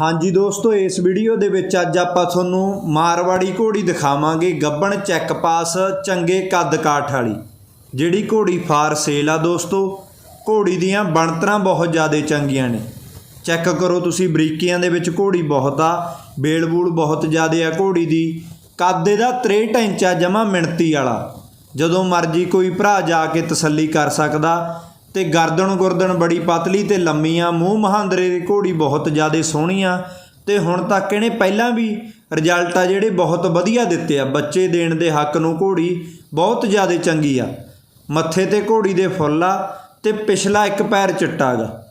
ਹਾਂਜੀ ਦੋਸਤੋ, ਇਸ ਵੀਡੀਓ ਦੇ ਵਿੱਚ ਅੱਜ ਆਪਾਂ ਤੁਹਾਨੂੰ ਮਾਰਵਾੜੀ ਘੋੜੀ ਦਿਖਾਵਾਂਗੇ, ਗੱਬਣ ਚੈੱਕ ਪਾਸ ਚੰਗੇ ਕੱਦ ਕਾਠ ਵਾਲੀ। ਜਿਹੜੀ ਘੋੜੀ ਫਾਰ ਸੇਲ ਆ ਦੋਸਤੋ, ਘੋੜੀ ਦੀਆਂ ਬਣਤਰਾਂ ਬਹੁਤ ਜ਼ਿਆਦਾ ਚੰਗੀਆਂ ਨੇ। ਚੈੱਕ ਕਰੋ ਤੁਸੀਂ, ਬਰੀਕੀਆਂ ਦੇ ਵਿੱਚ ਘੋੜੀ ਬਹੁਤ ਆ ਬੇਲ ਬੂਲ ਬਹੁਤ ਜ਼ਿਆਦਾ ਆ ਘੋੜੀ ਦੀ। ਕੱਦ ਇਹਦਾ 63 ਇੰਚ ਆ, ਜਮਾ ਮਿਣਤੀ ਵਾਲਾ। ਜਦੋਂ ਮਰਜ਼ੀ ਕੋਈ ਭਰਾ ਜਾ ਕੇ ਤਸੱਲੀ ਕਰ ਸਕਦਾ ਤੇ ਗਰਦਨ ਗੁਰਦਨ ਬੜੀ ਪਤਲੀ ਤੇ ਲੰਮੀ ਆ ਮੂੰਹ ਮਹਾਂਦਰੇ ਦੀ ਘੋੜੀ ਬਹੁਤ ਜ਼ਿਆਦਾ ਸੋਹਣੀ ਆ ਤੇ ਹੁਣ ਤੱਕ ਇਹਨੇ ਪਹਿਲਾਂ ਵੀ ਰਿਜ਼ਲਟ ਆ ਜਿਹੜੇ ਬਹੁਤ ਵਧੀਆ ਦਿੱਤੇ ਆ। ਬੱਚੇ ਦੇਣ ਦੇ ਹੱਕ ਨੂੰ ਘੋੜੀ ਬਹੁਤ ਜ਼ਿਆਦਾ ਚੰਗੀ ਆ। ਮੱਥੇ ਤੇ ਘੋੜੀ ਦੇ ਫੁੱਲ ਆ ਤੇ ਪਿਛਲਾ ਇੱਕ ਪੈਰ ਚਿੱਟਾ ਗਾ।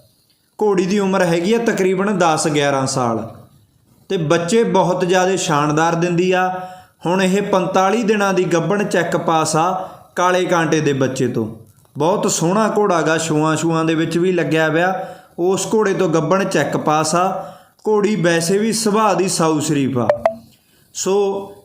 ਘੋੜੀ ਦੀ ਉਮਰ ਹੈਗੀ ਆ ਤਕਰੀਬਨ 10 11 ਸਾਲ। ਤੇ ਬੱਚੇ ਬਹੁਤ ਜ਼ਿਆਦਾ ਸ਼ਾਨਦਾਰ ਦਿੰਦੀ ਆ। ਹੁਣ ਇਹ 45 ਦਿਨਾਂ ਦੀ ਗੱਭਣ ਚੈੱਕ ਪਾਸ ਆ ਕਾਲੇ ਕਾਂਟੇ ਦੇ ਬੱਚੇ ਤੋਂ। ਬਹੁਤ ਸੋਹਣਾ ਘੋੜਾ ਗਾ ਛੂਆਂ ਛੂਆਂ ਦੇ ਵਿੱਚ ਵੀ ਲੱਗਿਆ ਹੋਇਆ ਉਸ ਘੋੜੇ ਤੋਂ ਗੱਭਣ ਚੈੱਕ ਪਾਸ ਆ। ਘੋੜੀ ਵੈਸੇ ਵੀ ਸੁਭਾਅ ਦੀ ਸਾਊ ਸ਼ਰੀਫ ਆ। ਸੋ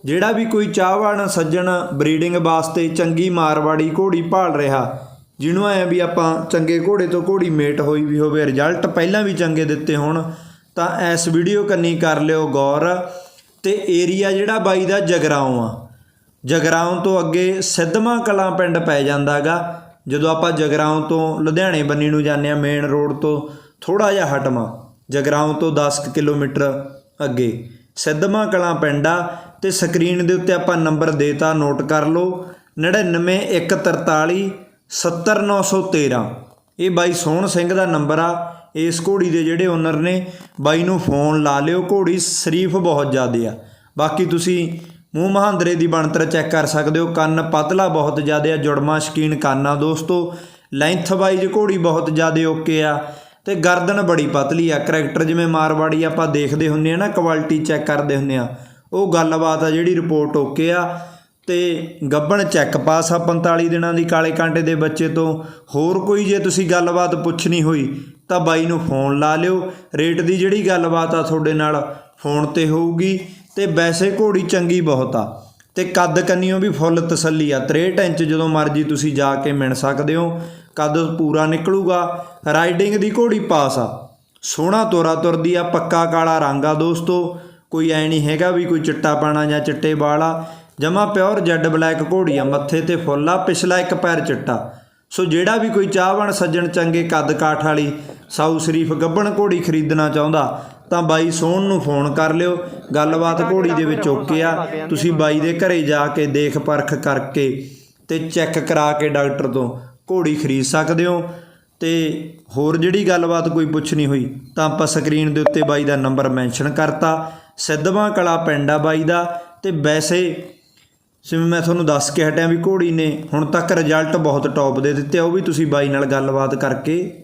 ਜਿਹੜਾ ਵੀ ਕੋਈ ਚਾਹਵਾਨ ਸੱਜਣ ਬਰੀਡਿੰਗ ਵਾਸਤੇ ਚੰਗੀ ਮਾਰਵਾੜੀ ਘੋੜੀ ਭਾਲ ਰਿਹਾ, ਜਿਹਨੂੰ ਐ ਵੀ ਆਪਾਂ ਚੰਗੇ ਘੋੜੇ ਤੋਂ ਘੋੜੀ ਮੇਟ ਹੋਈ ਵੀ ਹੋਵੇ ਰਿਜ਼ਲਟ ਪਹਿਲਾਂ ਵੀ ਚੰਗੇ ਦਿੱਤੇ ਹੋਣ, ਤਾਂ ਇਸ ਵੀਡੀਓ ਕੰਨੀ ਕਰ ਲਿਓ ਗੌਰ। ਤੇ ਏਰੀਆ ਜਿਹੜਾ ਬਾਈ ਦਾ ਜਗਰਾਉਂ ਆ। ਜਗਰਾਉਂ ਤੋਂ ਅੱਗੇ ਸਿੱਧਵਾਂ ਕਲਾਂ ਪਿੰਡ ਪੈ ਜਾਂਦਾਗਾ ਜਦੋਂ ਆਪਾਂ ਜਗਰਾਉਂ ਤੋਂ ਲੁਧਿਆਣੇ ਬੰਨੀ ਨੂੰ ਜਾਂਦੇ ਆ ਮੇਨ ਰੋਡ ਤੋਂ ਥੋੜਾ ਜਿਹਾ ਹਟਵਾ, ਜਗਰਾਉਂ ਤੋਂ 10 ਕੁ ਕਿਲੋਮੀਟਰ ਅੱਗੇ, ਸਿੱਧਵਾਂ ਕਲਾਂ ਪਿੰਡ ਆ ਤੇ ਸਕਰੀਨ ਦੇ ਉੱਤੇ ਆਪਾਂ ਨੰਬਰ ਦੇਤਾ ਨੋਟ ਕਰ ਲਓ 99143 70913 ਇਹ ਬਾਈ ਸੋਹਣ ਸਿੰਘ ਦਾ ਨੰਬਰ ਆ, ਇਸ ਘੋੜੀ ਦੇ ਜਿਹੜੇ ਓਨਰ ਨੇ, ਬਾਈ ਨੂੰ ਫੋਨ ਲਾ ਲਿਓ, ਘੋੜੀ ਸ਼ਰੀਫ ਬਹੁਤ ਜ਼ਿਆਦੇ ਆ। ਬਾਕੀ ਤੁਸੀਂ ਮੂੰਹ ਮਹਾਂਦਰੇ ਦੀ ਬਣਤਰ ਚੈੱਕ ਕਰ ਸਕਦੇ ਹੋ। ਕੰਨ ਪਤਲਾ ਬਹੁਤ ਜ਼ਿਆਦਾ ਆ, ਜੁੜਮਾ, ਸ਼ਕੀਨ ਕੰਨ ਆ ਦੋਸਤੋ। ਲੈਂਥ ਵਾਈਜ਼ ਘੋੜੀ ਬਹੁਤ ਜ਼ਿਆਦਾ ਓਕੇ ਆ ਤੇ ਗਰਦਨ ਬੜੀ ਪਤਲੀ ਆ। ਕਰੈਕਟਰ ਜਿਵੇਂ ਮਾਰਵਾੜੀ ਆਪਾਂ ਦੇਖਦੇ ਹੁੰਨੇ ਆ ਨਾ, ਕੁਆਲਿਟੀ ਚੈੱਕ ਕਰਦੇ ਹੁੰਨੇ ਆ। ਉਹ ਗੱਲਬਾਤ ਆ ਜਿਹੜੀ ਰਿਪੋਰਟ ਓਕੇ ਆ ਤੇ ਗੱਬਣ ਚੈੱਕ ਪਾਸ ਆ 45 ਦਿਨਾਂ ਦੀ ਕਾਲੇ ਕਾਂਟੇ ਦੇ ਬੱਚੇ ਤੋਂ। ਹੋਰ ਕੋਈ ਜੇ ਤੁਸੀਂ ਗੱਲਬਾਤ ਪੁੱਛਣੀ ਹੋਈ ਤਾਂ ਬਾਈ ਨੂੰ ਫੋਨ ਲਾ ਲਿਓ। ਰੇਟ ਦੀ ਜਿਹੜੀ ਗੱਲਬਾਤ ਆ ਤੁਹਾਡੇ ਨਾਲ ਫੋਨ ਤੇ ਹੋਊਗੀ। ਤੇ ਵੈਸੇ ਘੋੜੀ ਚੰਗੀ ਬਹੁਤ ਆ। ਤੇ ਕੱਦ ਕੰਨੀਓ ਵੀ ਫੁੱਲ ਤਸੱਲੀ ਆ। 63 ਇੰਚ ਜਦੋਂ ਮਰਜ਼ੀ ਤੁਸੀਂ ਜਾ ਕੇ ਮਿਣ ਸਕਦੇ ਹੋ, ਕੱਦ ਪੂਰਾ ਨਿਕਲੂਗਾ। ਰਾਈਡਿੰਗ ਦੀ ਘੋੜੀ ਪਾਸ ਆ। ਸੋਹਣਾ ਤੋਰਾ ਤੁਰਦੀ ਆ, ਪੱਕਾ ਕਾਲਾ ਰੰਗ ਆ ਦੋਸਤੋ। ਕੋਈ ਐ ਨਹੀਂ ਹੈਗਾ ਵੀ ਕੋਈ ਚਿੱਟਾ ਪਾਣਾ ਜਾਂ ਚਿੱਟੇ ਵਾਲ ਆ। ਜਮਾ ਪਿਓਰ ਜੈਡ ਬਲੈਕ ਘੋੜੀ ਆ, ਮੱਥੇ ਤੇ ਫੁੱਲ ਆ, ਪਿਛਲਾ ਇੱਕ ਪੈਰ ਚਿੱਟਾ। ਸੋ ਜਿਹੜਾ ਵੀ ਕੋਈ ਚਾਹਵਣ ਸੱਜਣ ਚੰਗੇ ਕੱਦ ਕਾਠ ਵਾਲੀ ਸਾਊ ਸ਼ਰੀਫ ਗੱਬਣ ਘੋੜੀ ਖਰੀਦਣਾ ਚਾਹੁੰਦਾ ਤਾਂ ਬਾਈ ਸੋਹਣ ਨੂੰ ਫੋਨ ਕਰ ਲਿਓ। ਗੱਲਬਾਤ ਘੋੜੀ ਦੇ ਵਿੱਚ ਓਕੇ ਆ। ਤੁਸੀਂ ਬਾਈ ਦੇ ਘਰੇ ਜਾ ਕੇ ਦੇਖ ਪਰਖ ਕਰਕੇ ਤੇ ਚੈੱਕ ਕਰਾ ਕੇ ਡਾਕਟਰ ਤੋਂ ਘੋੜੀ ਖਰੀਦ ਸਕਦੇ ਹੋ। ਤੇ ਹੋਰ ਜਿਹੜੀ ਗੱਲਬਾਤ ਕੋਈ ਪੁੱਛਣੀ ਹੋਈ ਤਾਂ ਆਪਾਂ ਸਕਰੀਨ ਦੇ ਉੱਤੇ ਬਾਈ ਦਾ ਨੰਬਰ ਮੈਂਸ਼ਨ ਕਰਤਾ। ਸਿੱਧਵਾਂ ਕਲਾ ਪਿੰਡ ਆ ਬਾਈ ਦਾ। ਤੇ ਵੈਸੇ ਜਿਵੇਂ ਮੈਂ ਤੁਹਾਨੂੰ ਦੱਸ ਕੇ ਹਟਿਆ ਵੀ ਘੋੜੀ ਨੇ ਹੁਣ ਤੱਕ ਰਿਜ਼ਲਟ ਬਹੁਤ ਟੌਪ ਦੇ ਦਿੱਤੇ ਆ ਉਹ ਵੀ ਤੁਸੀਂ ਬਾਈ ਨਾਲ ਗੱਲਬਾਤ ਕਰਕੇ